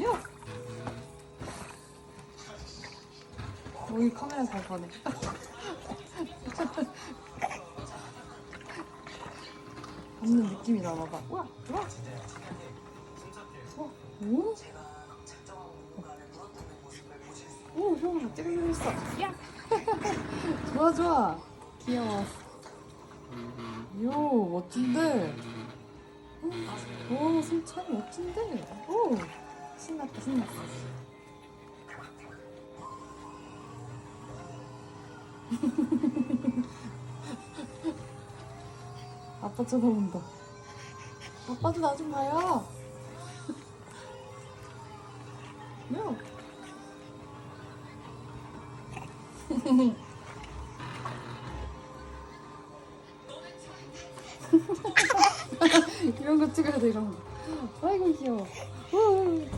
야! 여기 카메라 잘 가네. 없는 느낌이 나나 봐. 우와, 우와. 어, 오? 오, 형, 찍어주고 있어. 야! 좋아, 좋아. 귀여워. 요, 멋진데? 오, 승찬이 멋진데? 오, 신났다, 신났어. 아빠 쳐다본다. 아빠도 나 좀 봐요. 야. 이런 거 찍어야 돼, 이런 거. 아이고, 귀여워. Woo!